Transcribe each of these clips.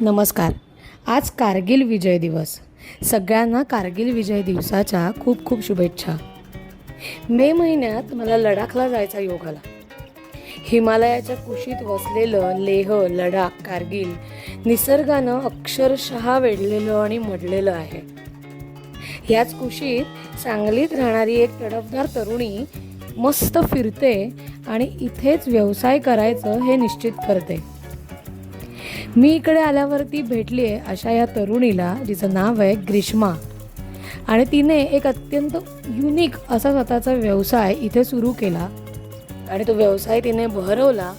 नमस्कार. आज कारगिल विजय दिवस. सगळ्यांना कारगिल विजय दिवसाच्या खूप खूप शुभेच्छा. मे महिन्यात मला लडाखला जायचा योग आला. हिमालयाच्या कुशीत वसलेलं लेह लडाख कारगिल निसर्गानं अक्षरशः वेढलेलं आणि मडलेलं आहे. याच कुशीत सांगलीत राहणारी एक तडफदार तरुणी मस्त फिरते आणि इथेच व्यवसाय करायचं हे निश्चित करते. मी इकडे आल्यावरती भेटली आहे अशा या तरुणीला जिचं नाव आहे ग्रीष्मा. आणि तिने एक अत्यंत युनिक असा स्वतःचा व्यवसाय इथे सुरू केला. आणि तो व्यवसाय तिने बहरवला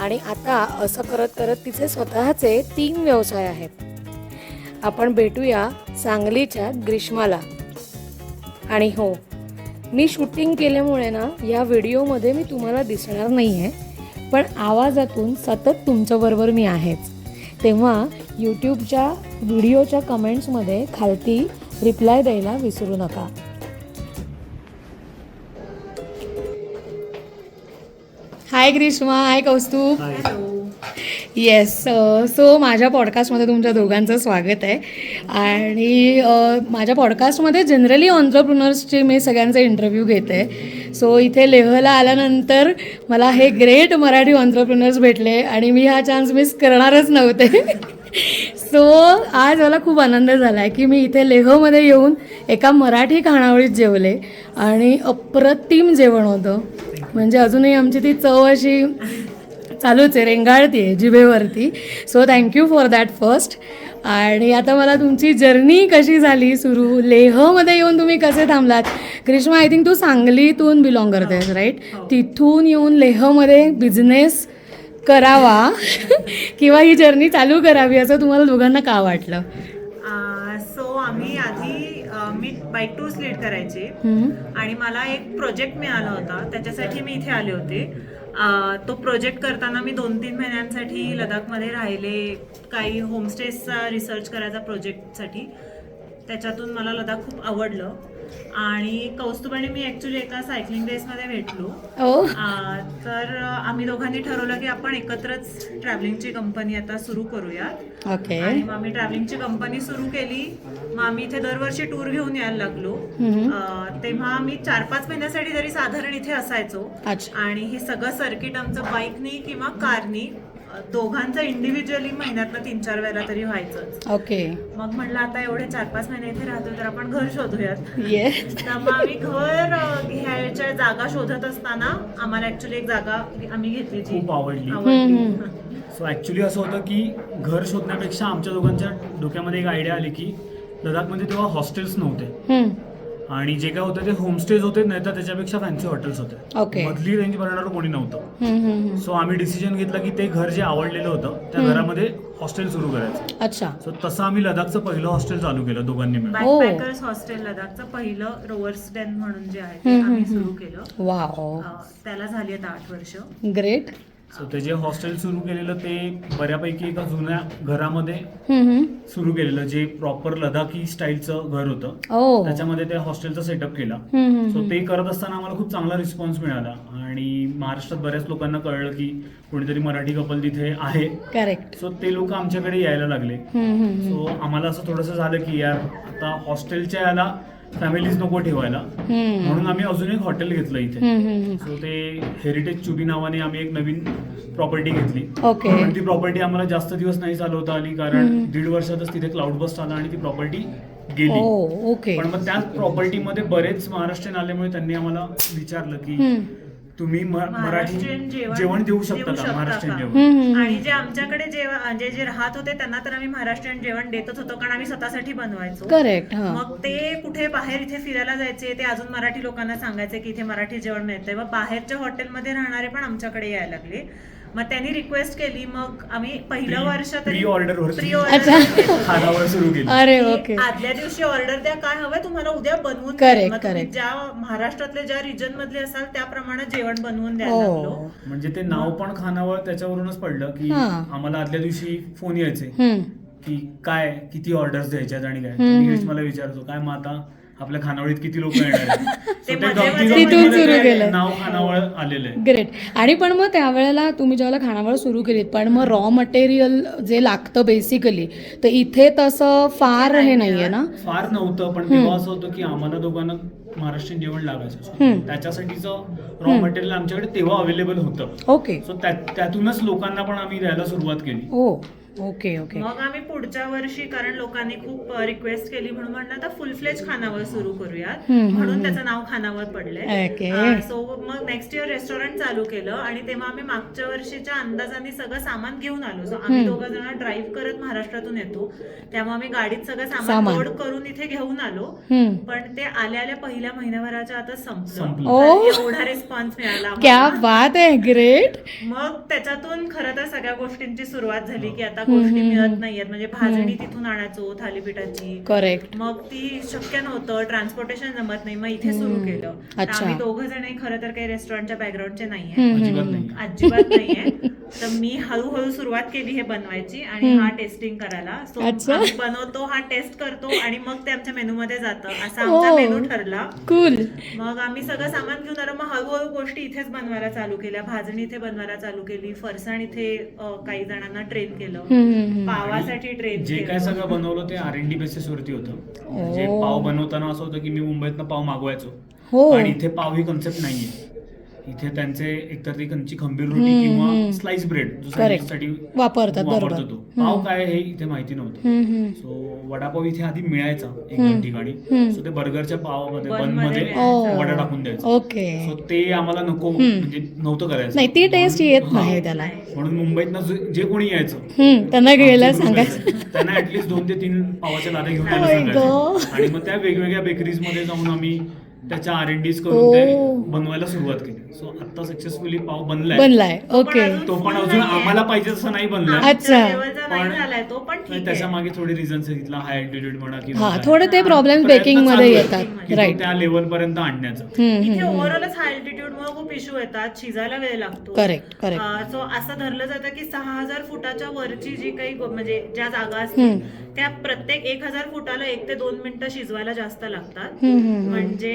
आणि आता असं करत करत तिचे स्वतःचे तीन व्यवसाय आहेत. आपण भेटूया सांगलीच्या ग्रीष्माला. आणि हो मी शूटिंग केल्यामुळे ना या व्हिडिओमध्ये मी तुम्हाला दिसणार नाही आहे पण आवाजातून सतत तुमच्याबरोबर मी आहेच. तेव्हा यूट्यूबच्या व्हिडिओच्या कमेंट्समध्ये खालती रिप्लाय द्यायला विसरू नका. Hi Grishma hi Kaustubh. Yes so माझ्या पॉडकास्टमध्ये तुमच्या दोघांचं स्वागत आहे. आणि माझ्या पॉडकास्टमध्ये जनरली ऑन्टरप्रुनर्सचे मी सगळ्यांचे इंटरव्ह्यू घेते. सो इथे लेहला आल्यानंतर मला हे ग्रेट मराठी ऑन्टरप्रुनर्स भेटले आणि मी हा चान्स मिस करणारच नव्हते. सो आज मला खूप आनंद झाला आहे की मी इथे लेहमध्ये येऊन एका मराठी खाणावळीत जेवले आणि अप्रतिम जेवण होतं. म्हणजे अजूनही आमची ती चव अशी चालूच आहे रेंगाळती आहे जिभेवरती. So thank you for that first आणि आता मला तुमची जर्नी कशी झाली सुरू? लेहमध्ये येऊन तुम्ही कसे थांबलात? ग्रीष्मा आय थिंक तू सांगलीतून बिलॉंग करतेस राईट तिथून येऊन लेहमध्ये बिझनेस करावा किंवा ही जर्नी चालू करावी असं तुम्हाला दोघांना का वाटलं? सो आम्ही आधी मी बाईक टूर्स लीड करायचे. आणि मला एक प्रोजेक्ट मिळाला होता. त्याच्यासाठी मी इथे आले होते. तो प्रोजेक्ट करताना मी दोन तीन महिन्यांसाठी लडाखमध्ये राहिले काही होमस्टेजचा रिसर्च करायचा प्रोजेक्टसाठी त्याच्यातून मला लडाख खूप आवडलं. आणि कौस्तुभ आणि मी ॲक्च्युली एका सायकलिंग रेसमध्ये भेटलो. ओ. आ, तर आम्ही दोघांनी ठरवलं की आपण एकत्रच ट्रॅव्हलिंगची कंपनी आता सुरू करूयात. ओके. आणि मग आम्ही ट्रॅव्हलिंगची कंपनी सुरू केली. मग आम्ही इथे दरवर्षी टूर घेऊन यायला लागलो. हम्म. अ, तेव्हा आम्ही चार पाच महिन्यासाठी तरी साधारण इथे असायचो. अच्छा. आणि हे सगळं सर्किट आमचं बाईकनी किंवा कारनी दोघांचं इंडिव्हिज्युअली महिन्यातनं तीन चार वेळेला तरी व्हायचंच. ओके मग म्हटलं आता एवढे चार पाच महिने इथे राहतो तर आपण घर शोधूयात. येस तर मग आम्ही घर घ्यायच्या जागा शोधत असताना आम्हाला ऍक्च्युली एक जागा आम्ही घेतली जी. खूप आवडली. सो ॲक्च्युली असं होतं की घर शोधण्यापेक्षा आमच्या दोघांच्या डोक्यामध्ये एक आयडिया आली की लडाखमध्ये तेव्हा हॉस्टेल्स नव्हते. आणि जे काय होतं ते होमस्टेज होते नाही तर त्याच्यापेक्षा फॅन्सी हॉटेल्स होते. ओके मधली रेंज भरणारं कोणी नव्हतं. सो आम्ही डिसिजन घेतला की ते घर जे आवडलेलं होतं त्या हम्म. घरामध्ये हॉस्टेल सुरू करायचं. अच्छा. सो तसं आम्ही लडाखचं पहिलं हॉस्टेल चालू केलं दोघांनी मिळून. बॅकपॅकर्स हॉस्टेल लडाखचं पहिलं रोवर्स डेन म्हणून जे आहे ते हम्म, आम्ही हम्म, सुरू केलं. वाव अ, त्याला झाली आहेत आठ वर्ष. ग्रेट सो ते जे हॉस्टेल सुरू केलेलं ते बऱ्यापैकी एका जुन्या घरामध्ये सुरू केलेलं जे प्रॉपर लडाखी स्टाईलचं घर होतं. ओ. त्याच्यामध्ये ते हॉस्टेलचा सेटअप केला. हम्म, सो हम्म, ते करत असताना आम्हाला खूप चांगला रिस्पॉन्स मिळाला. आणि महाराष्ट्रात बऱ्याच लोकांना कळलं की कोणीतरी मराठी कपल तिथे आहे. करेक्ट सो ते लोक आमच्याकडे यायला लागले. सो आम्हाला असं थोडंसं झालं की यार आता हॉस्टेलच्या याला फॅमिलीज नको ठेवायला. म्हणून आम्ही अजून एक हॉटेल घेतलं इथे. सो ते हेरिटेज चुबी नावाने आम्ही एक नवीन प्रॉपर्टी घेतली. पण ती प्रॉपर्टी आम्हाला जास्त दिवस नाही चालवता आली कारण दीड वर्षातच तिथे क्लाउड बस्ट आला आणि ती प्रॉपर्टी गेली. ओके पण मग त्याच प्रॉपर्टीमध्ये बरेच महाराष्ट्रीयन आल्यामुळे त्यांनी आम्हाला विचारलं की तुम्ही मराठी महाराष्ट्रीयन जेवण देऊ शकता का? महाराष्ट्रीयन? जेवण. आणि जे आमच्याकडे म्हणजे जे राहत होते त्यांना तर आम्ही महाराष्ट्रीयन जेवण देतच होतो कारण आम्ही स्वतःसाठी बनवायचो. करेक्ट हा. मग ते कुठे बाहेर इथे फिरायला जायचे ते अजून मराठी लोकांना सांगायचे की इथे मराठी जेवण मिळतंय. मग बाहेरच्या हॉटेलमध्ये राहणारे पण आमच्याकडे यायला लागले. मग त्यांनी रिक्वेस्ट केली मग आम्ही पहिलं वर्ष तरी. प्री. खानावर सुरू केली अरे ओके आदल्या दिवशी ऑर्डर द्या काय हवंय तुम्हाला उद्या बनवून द्या. ज्या महाराष्ट्रातले ज्या रिजन मधले असाल त्याप्रमाणे जेवण बनवून द्यायला ओ लागलो म्हणजे ते नाव पण खानावर त्याच्यावरूनच पडलं की हा. आम्हाला आदल्या दिवशी फोन यायचे. की काय किती ऑर्डर्स द्यायच्यात आणि काय मला विचारतो काय मग आता आपल्या खानावळीत किती लोक येणार तिथून सुरू ते केलंय. नाव खानावळ आलेलं आहे. ग्रेट आणि पण मग त्यावेळेला तुम्ही ज्यावेळेला खानावळ सुरू केलीत पण मग रॉ मटेरियल जे लागतं बेसिकली तर इथे तसं फार हे नाहीये ना? फार नव्हतं पण तेव्हा असं होतं की आम्हाला दोघांना महाराष्ट्रीयन जेवण लागायचं त्याच्यासाठीचं रॉ मटेरियल आमच्याकडे तेव्हा अवेलेबल होतं. ओके सो त्यातूनच लोकांना पण आम्ही द्यायला सुरुवात केली. Oh okay okay. मग आम्ही पुढच्या वर्षी कारण लोकांनी खूप रिक्वेस्ट केली म्हणून म्हणलं आता फुल फ्लेज खानावळ सुरू करूयात. म्हणून त्याचं नाव खानावळ पडलंय. सो मग नेक्स्ट इयर रेस्टॉरंट चालू केलं आणि तेव्हा आम्ही मागच्या वर्षीच्या अंदाजाने सगळं सामान घेऊन आलो. सो आम्ही. दोघं जण ड्राईव्ह करत महाराष्ट्रातून येतो. त्यामुळे आम्ही गाडीत सगळं सामान. लोड करून इथे घेऊन आलो. पण ते आल्या आल्या पहिल्या महिन्याभराच्या आता संपलं. तर एवढा रिस्पॉन्स मिळाला क्या आम्हाला. बात आहे ग्रेट मग त्याच्यातून खरं तर सगळ्या गोष्टींची सुरुवात झाली की आता गोष्टी मिळत. नाहीयेत. म्हणजे भाजणी तिथून आणायचो थालीपीठाची. करेक्ट मग ती शक्य नव्हतं ट्रान्सपोर्टेशन जमत नाही. मग इथे सुरू. केलं. तर. आम्ही दोघं जण खरं तर काही रेस्टॉरंटच्या बॅकग्राऊंडचे नाहीये अजिबात नाही. अजिबात नाहीये तर मी हळूहळू सुरुवात केली हे बनवायची आणि. हा टेस्टिंग करायला. सो. आम्ही बनवतो हा टेस्ट करतो आणि मग ते आमच्या मेनू मध्ये जातं. असा ओ. आमचा मेनू ठरला. कूल मग आम्ही सगळं सामान घेऊन आलो. मग हळूहळू गोष्टी इथेच बनवायला चालू केल्या. भाजणी इथे बनवायला चालू केली. फरसाण इथे काही जणांना ट्रेन केलं. पावासाठी ट्रेन जे काय सगळं बनवलं ते आर एन डी बेसिस वरती होतं. म्हणजे. पाव बनवताना असं होतं की मी मुंबईतनं पाव मागवायचो. हो. आणि इथे पाव ही कन्सेप्ट नाहीये. इथे त्यांचे एकतर ती कंची खंबीर रोटी किंवा. स्लाइस ब्रेड जो वापरतात, बरोबर. वापरतो तो पाव काय हे इथे माहिती नव्हतं. सो वडापाव इथे आधी मिळायचा एक. दोन ठिकाणी. सो ते बर्गरच्या पावामध्ये बन बनमध्ये मिळायचं. वडा टाकून द्यायचं ओके सो ते आम्हाला नको. म्हणजे नव्हतं करायचं नाही ती टेस्ट येत. नाही त्याला म्हणून मुंबईतनं जे- जे कोणी यायचं त्यांना group सांगायचं. त्यांना ऍटलीस्ट दोन ते तीन पावाच्या लाद्या घेऊन Oh यायला सांगायचं. आणि मग त्या वेगवेगळ्या बेकरीजमध्ये जाऊन आम्ही त्याच्या आर एन डीज करून Oh. ते बनवायला सुरुवात केली सो आता सक्सेसफुली पाव बनलाय. बनलाय. ओके तो पण अजून आम्हाला पाहिजे तसं नाही बनलाय. अच्छा. पण- झालाय तो पण ठीक त्याच्यामागे थोडे रिझन सांगितलं हाय अल्टिट्यूड म्हणा हा किंवा थोडे ते प्रॉब्लेम प्रयत्न बेकिंगमध्ये चालू येतात. की तो राईट त्या लेवल पर्यंत आणण्याचं. इथे ओव्हरऑलच हाय अल्टिट्यूड मुळे खूप इश्यू येतात. शिजायला वेळ लागतो. करेक्ट करेक्ट सो असं धरलं जातं की सहा हजार फुटाच्या वरची जी काही गो- म्हणजे ज्या जागा हम्म. असतील त्या प्रत्येक एक हजार फुटाला एक ते दोन मिनिटं शिजवायला जास्त लागतात. म्हणजे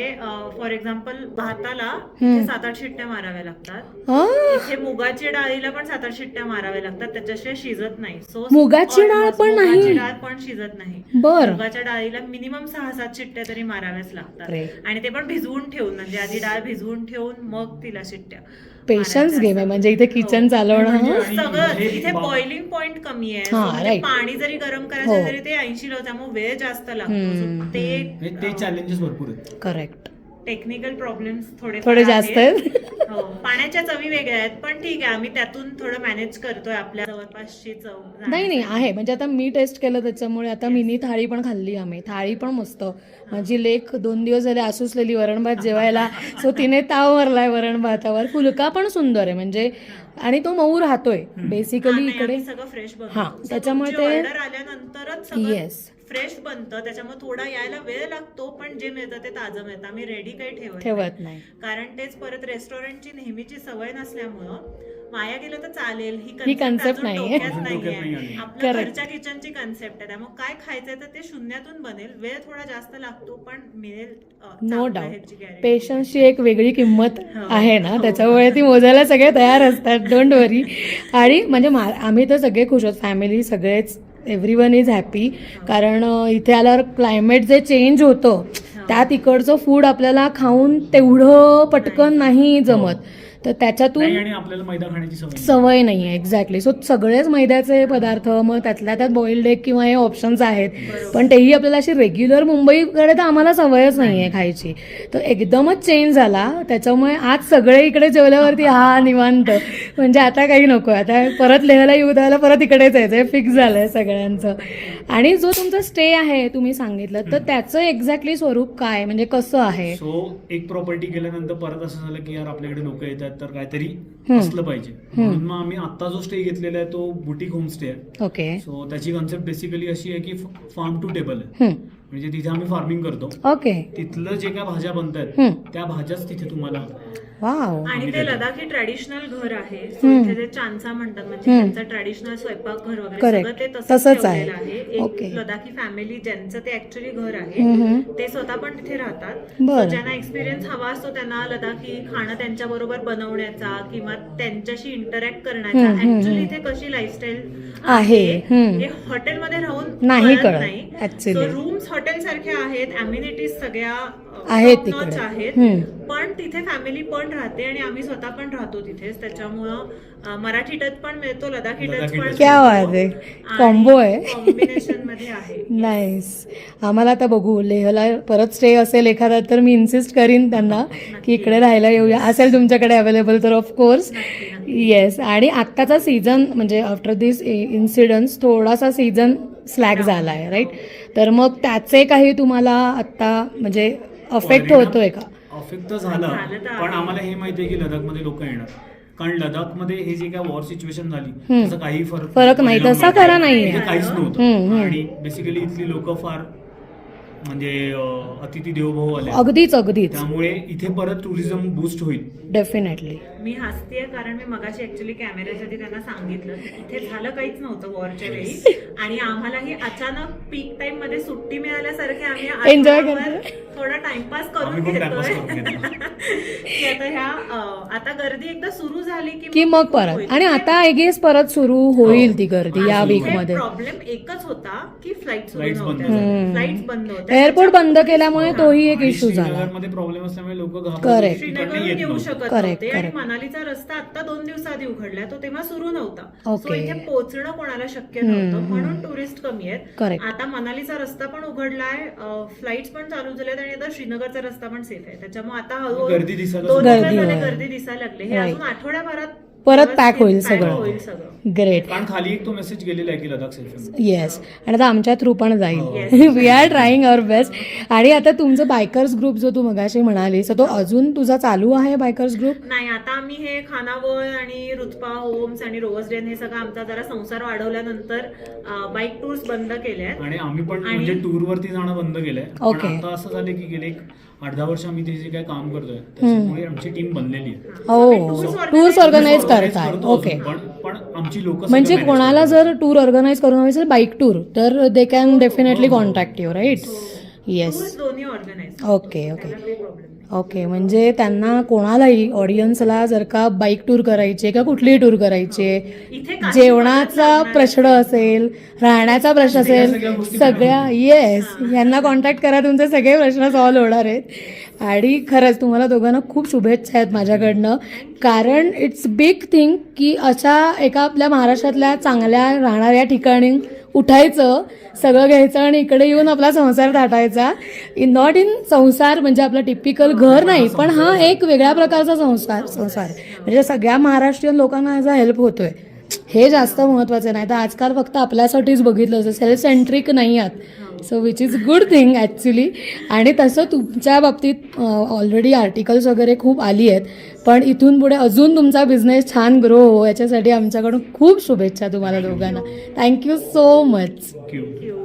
फॉर एक्झाम्पल भाताला. इथे सात आठ शिट्ट्या माराव्या लागतात हा? इथे मुगाची डाळीला पण सात आठ शिट्ट्या माराव्या लागतात त्याच्याशिवाय शिजत नाही सो मुगाची डाळ पण नाही? मुगाची डाळ पण शिजत नाही बर मुगाच्या डाळीला मिनिमम सहा सात शिट्ट्या तरी माराव्याच लागतात. आणि ते पण भिजवून ठेवून म्हणजे आधी डाळ भिजवून ठेवून मग तिला शिट्ट्या पेशन्स गेम आहे. म्हणजे इथे किचन हो. चालवणं म्हणजे हं? सगळं इथे बॉइलिंग पॉइंट कमी आहे हा, म्हणजे. पाणी जरी गरम हो. करायचं तरी ते ऐंशी त्यामुळे वेळ जास्त लागतो ते हे- ते चॅलेंजेस भरपूर आहेत करेक्ट टेक्निकल प्रॉब्लेम्स थोडे थोडे जास्त आहेत. हो पाण्याच्या चवी वेगळ्या आहेत पण ठीक आहे आम्ही त्यातून थोडं मॅनेज करतोय आपल्या जवळपासची चव नाही नाही आहे. म्हणजे आता मी टेस्ट केलं त्याच्यामुळे आता मिनी थाळी पण खाल्ली आम्ही. थाळी पण मस्त. माझी लेख दोन दिवस झाले आसुसलेली वरण भात जेवायला. सो तिने ताव मारलाय वरण भातावर. फुलका पण सुंदर आहे. म्हणजे आणि तो मऊ राहतोय. बेसिकली इकडे सगळं फ्रेश हा, त्याच्यामुळे ते- आल्यानंतरच Yes. फ्रेश बनतं त्याच्यामुळे थोडा यायला वेळ लागतो पण जे मिळतं ते ताजं मिळतं आम्ही रेडी काही ठेवत नाही. ठेवत नाही कारण तेच परत रेस्टॉरंटची नेहमीची सवय नसल्यामुळं वाया गेलं तर चालेल ही नाहीये. नाही. आपल्या. घरच्या किचनची कन्सेप्ट आहे त्यामुळे काय खायचंय तर ते शून्यातून बनेल वेळ थोडा जास्त लागतो पण मिळेल नो डाऊट. पेशन्सची एक वेगळी किंमत हो. आहे ना हो. त्याच्यामुळे ती मोजायला सगळे तयार असतात डोंट वरी आणि म्हणजे आम्ही तर सगळे खुश आहोत फॅमिली सगळेच एव्हरी वन इज हॅपी कारण इथे आल्यावर क्लायमेट जे चेंज होतं त्यात इकडचं फूड आपल्याला खाऊन तेवढं पटकन नाही जमत. तर त्याच्यातून नाही आणि आपल्याला मैदा खाण्याची सवय नाही. सवय नाही आहे एक्झॅक्टली सो सगळेच मैद्याचे पदार्थ मग त्यातल्या त्यात बॉइल्ड एग किंवा हे ऑप्शन्स आहेत. पण तेही आपल्याला अशी रेग्युलर मुंबईकडे तर आम्हाला सवयच नाही. आहे खायची. तर एकदमच चेंज झाला. त्याच्यामुळे आज सगळे इकडे जेवल्यावरती हा निवांत. म्हणजे आता काही नको. आता परत लेहाला येऊ द्यायला परत इकडेच यायचं. फिक्स झालंय सगळ्यांचं. आणि जो तुमचा स्टे आहे तुम्ही सांगितलं तर त्याचं एक्झॅक्टली स्वरूप काय? म्हणजे कसं आहे? सो एक प्रॉपर्टी केल्यानंतर परत असं झालं की यार आपल्याकडे लोक येतात तर काहीतरी. असलं पाहिजे. म्हणून मग आम्ही आता जो स्टे घेतलेला आहे तो बुटीक होमस्टे आहे. ओके. सो त्याची कन्सेप्ट बेसिकली अशी आहे की फार्म टू टेबल आहे. म्हणजे तिथे आम्ही फार्मिंग करतो. ओके. तिथलं जे काय भाज्या बनतात. त्या भाज्याच तिथे तुम्हाला आणि ते लडाखी ट्रॅडिशनल घर आहे इथे जे चांसा म्हणतात म्हणजे त्यांचं ट्रॅडिशनल स्वयंपाक घर वगैरे. सगळं ते तसंच आहे. एक लडाखी फॅमिली ज्यांचं ते ऍक्च्युली घर. आहे ते स्वतः पण तिथे राहतात ज्यांना एक्सपिरियन्स हवा असतो त्यांना लडाखी खाणं त्यांच्या बरोबर बनवण्याचा किंवा त्यांच्याशी इंटरॅक्ट करण्याचा ऍक्च्युली. इथे कशी लाईफस्टाईल आहे. हे हॉटेलमध्ये राहून नाही. रूम्स हॉटेल सारख्या आहेत अम्युनिटीज सगळ्या notch तिकडे. आहेत. पण तिथे फॅमिली पण राहते आणि आम्ही स्वतः पण राहतो तिथेच त्याच्यामुळं मराठी टच पण मिळतो लडाखी टच पण. क्या बात आहे. Combo आहे. कॉम्बिनेशनमध्ये आहे नाईस आम्हाला आता बघू लेहला परत स्टे असेल एखादा तर मी इन्सिस्ट करीन त्यांना की इकडे राहायला येऊया असेल तुमच्याकडे अवेलेबल तर ऑफकोर्स. येस आणि आत्ताचा सीझन म्हणजे आफ्टर दिस इन्सिडन्स थोडासा सीझन स्लॅक झाला आहे राईट तर मग त्याचे काही तुम्हाला आत्ता म्हणजे अफेक्ट होतोय का अफेक्ट तर झाला पण. आम्हाला हे माहिती आहे की लडाखमध्ये लोक येणार कारण लडाखमध्ये हे जे काय वॉर सिच्युएशन झाली. त्याचा काही फरक फरक नाही, तसा खरा नाहीये. इथे काहीच नव्हतं. आणि बेसिकली इथली लोक फार म्हणजे अतिथी देवभाव आले. अगदीच अगदीच. त्यामुळे इथे परत टुरिझम बूस्ट होईल. डेफिनेटली मी हसतेय कारण मी मगाशी ऍक्च्युली कॅमेऱ्याच्या आधी त्यांना सांगितलं इथे झालं काहीच नव्हतं वॉरच्या वेळी. आणि आम्हालाही अचानक पीक टाइममध्ये सुट्टी मिळाल्यासारखे आम्ही करतोय. थोडा टाइमपास करून घेतोय. आता ह्या आता गर्दी एकदा सुरू झाली की मग परत. आणि आता आय गेस परत सुरू होईल ती गर्दी या वीकमध्ये. प्रॉब्लेम एकच होता की फ्लाईट सुरू नव्हत्या. होत्या. फ्लाईट बंद होत्या एअरपोर्ट बंद केल्यामुळे तोही एक इश्यू झाला प्रॉब्लेम असल्यामुळे लोक. श्रीनगरहून येत येऊ. शकत Correct, नव्हते आणि correct. मनालीचा रस्ता आता दोन दिवसाआधी उघडलाय तो तेव्हा सुरू नव्हता Okay. सो इथे पोहोचणं कोणाला शक्य नव्हतं हम्म. म्हणून टुरिस्ट कमी आहेत. आता मनालीचा रस्ता पण उघडलाय फ्लाईट पण चालू झाल्यात आणि आता श्रीनगरचा रस्ता पण सेफ आहे त्याच्यामुळे आता हळूहळू गर्दी दिसायला दोन दिवस झाले होईल. गर्दी दिसायला लागली हे Right. अजून आठवड्याभरात परत pack होईल सगळं. होईल सगळं. ग्रेट कारण खाली एक तो मेसेज गेलेला आहे की लडाख सेल्फी येस आणि आता आमच्या थ्रू पण जाईल. We are trying our best आणि आता तुमचं बायकर्स ग्रुप जो तू मगाशी म्हणालीस तो अजून तुझा चालू आहे बायकर्स ग्रुप नाही आता आम्ही हे खानावळ आणि रुतपा होम्स आणि रोज डेन हे सगळं आमचा जरा संसार वाढवल्यानंतर बाईक टूर्स बंद केल्या आहेत आणि आम्ही पण आणि- म्हणजे टूर वरती जाणं बंद केलंय. पण Okay. आता असं झालं की गेले एक आठ दहा वर्ष आम्ही ते जे काय काम करतोय त्याच्यामुळे आमची टीम बनलेली आहे. हो tours टूर्स ऑर्गनाईज करताय करतो ओके पण पण आमची लोक म्हणजे कोणाला जर टूर ऑर्गनाईज करून हवी असेल बाईक टूर तर they can definitely contact you right yes tours दोन्ही ऑर्गनाईज ओके ओके ओके म्हणजे त्यांना कोणालाही ऑडियन्सला जर का बाईक टूर करायची आहे का कुठलीही टूर करायची आहे जेवणाचा प्रश्न असेल राहण्याचा प्रश्न असेल सगळ्या येस यांना कॉन्टॅक्ट करा तुमचे सगळे प्रश्न सॉल्व्ह होणार आहेत. आणि खरंच तुम्हाला दोघांना खूप शुभेच्छा आहेत माझ्याकडनं. कारण इट्स बिग थिंग की अशा एका आपल्या महाराष्ट्रातल्या चांगल्या राहणाऱ्या ठिकाणी उठायचं सगळं घ्यायचं आणि इकडे येऊन आपला संसार थाटायचा इन नॉट इन संसार म्हणजे आपला टिपिकल घर नाही पण हा एक वेगळ्या प्रकारचा संसार संसार. म्हणजे सगळ्या महाराष्ट्रीयन लोकांना याचा हेल्प होतोय. हे जास्त महत्वाचं नाही तर आजकाल फक्त आपल्यासाठीच बघितलं असं सेल्फ सेंट्रिक नाही आहात. So which is good thing actually आणि तसं तुमच्या बाबतीत ऑलरेडी आर्टिकल्स वगैरे खूप आली आहेत. पण इथून पुढे अजून तुमचा बिझनेस छान ग्रो हो याच्यासाठी आमच्याकडून खूप शुभेच्छा तुम्हाला दोघांना. थँक्यू सो मच क्यू Thank you.